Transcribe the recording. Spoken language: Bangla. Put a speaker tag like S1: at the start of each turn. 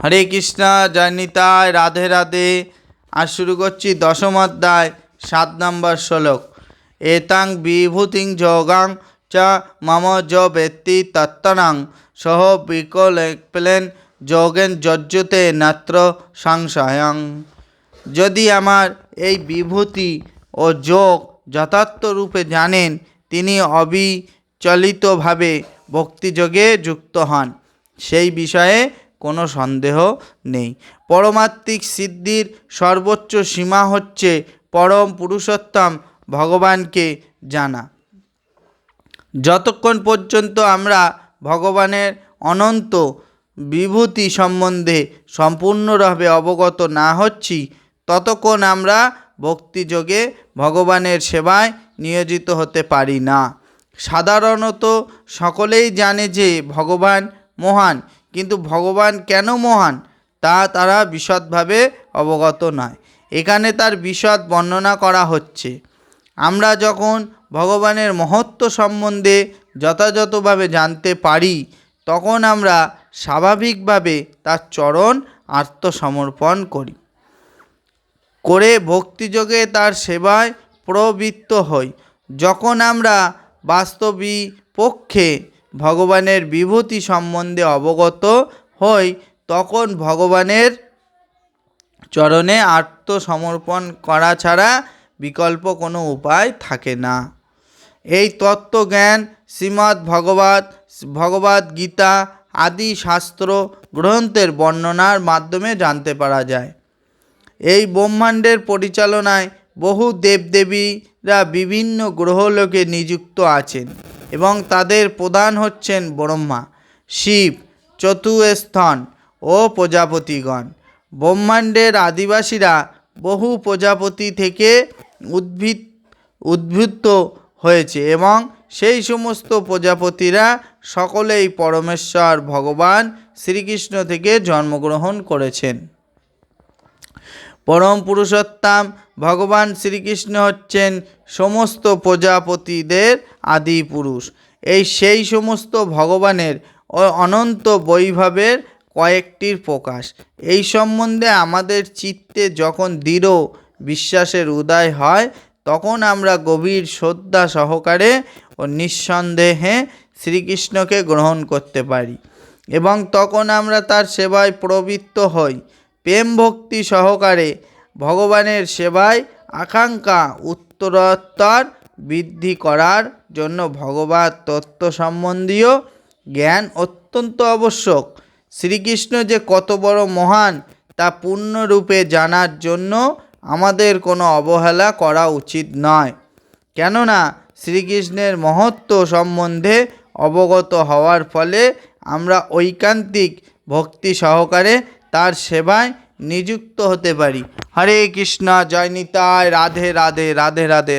S1: হরে কৃষ্ণ জয়নিতায় রাধে রাধে। আর শুরু করছি দশম অধ্যায়, সাত নম্বর শ্লোক। এতাং বিভূতিং যোগাং চ মম য ব্যক্তি তত্তনাং। সহ বিকলেন যোগেন যজ্জতে নাত্র সংশয়ং। যদি আমার এই বিভূতি ও যোগ যথার্থ রূপে জানেন, তিনি অবিচলিতভাবে ভক্তিযোগে যুক্ত হন। সেই বিষয়ে কোনো সন্দেহ নেই। পরমাত্মিক সিদ্ধির সর্বোচ্চ সীমা হচ্ছে পরম পুরুষোত্তম ভগবানকে জানা। যতক্ষণ পর্যন্ত আমরা ভগবানের অনন্ত বিভূতি সম্বন্ধে সম্পূর্ণভাবে অবগত না হচ্ছি, ততক্ষণ আমরা ভক্তিযোগে ভগবানের সেবায় নিয়োজিত হতে পারি না। সাধারণত সকলেই জানে যে ভগবান মহান কিন্তু ভগবান কেন মহান? তা তারা বিশদভাবে অবগত নয়। এখানে তার বিশদ বর্ণনা করা হচ্ছে। আমরা যখন ভগবানের মহত্ব সম্বন্ধে যথাযথভাবে জানতে পারি, তখন আমরা স্বাভাবিকভাবে তার চরণ আত্মসমর্পণ করি। করে ভক্তিযোগে তার সেবায় প্রবৃত্ত হই। যখন আমরা বাস্তবী পক্ষে ভগবানের বিভূতি সম্বন্ধে অবগত হই, তখন ভগবানের চরণে আত্মসমর্পণ করা ছাড়া বিকল্প কোনো উপায় থাকে না। এই তত্ত্বজ্ঞান, শ্রীমদ্ ভগবত ভগবদ গীতা আদি শাস্ত্র গ্রন্থের বর্ণনার মাধ্যমে জানতে পারা যায়। এই ব্রহ্মাণ্ডের পরিচালনায় বহু দেবদেবীরা বিভিন্ন গ্রহলোকে নিযুক্ত আছেন। এবং তাদের প্রধান হচ্ছেন ব্রহ্মা, শিব চতুস্থন ও প্রজাপতিগণ। ব্রহ্মাণ্ডের আদিবাসীরা বহু প্রজাপতি থেকে উদ্ভিদ উদ্বুদ্ধ হয়েছে এবং সেই সমস্ত প্রজাপতিরা সকলেই পরমেশ্বর ভগবান শ্রীকৃষ্ণ থেকে জন্মগ্রহণ করেছেন। পরম পুরুষোত্তম ভগবান শ্রীকৃষ্ণ হচ্ছেন সমস্ত প্রজাপতিদের আদি পুরুষ। এই সেই সমস্ত ভগবানের অনন্ত বৈভবের কয়েকটির প্রকাশ। এই সম্বন্ধে আমাদের চিত্তে যখন দৃঢ় বিশ্বাসের উদয় হয়, তখন আমরা গভীর শ্রদ্ধা সহকারে ও নিঃসন্দেহে শ্রীকৃষ্ণকে গ্রহণ করতে পারি এবং তখন আমরা তার সেবায় প্রবৃত্ত হই। প্রেম ভক্তি সহকারে ভগবানের সেবায় আকাঙ্ক্ষা উত্তরোত্তর বৃদ্ধি করার জন্য ভগবত তত্ত্ব সম্বন্ধীয় জ্ঞান অত্যন্ত আবশ্যক। শ্রীকৃষ্ণ যে কত বড় মহান, তা পূর্ণরূপে জানার জন্য আমাদের কোনো অবহেলা করা উচিত নয়। কেননা শ্রীকৃষ্ণের মহত্ব সম্বন্ধে অবগত হওয়ার ফলে আমরা ঐকান্তিক ভক্তি সহকারে তার সেবায় নিযুক্ত হতে পারি। হরে কৃষ্ণ জয় নিতায় রাধে রাধে রাধে রাধে রাধে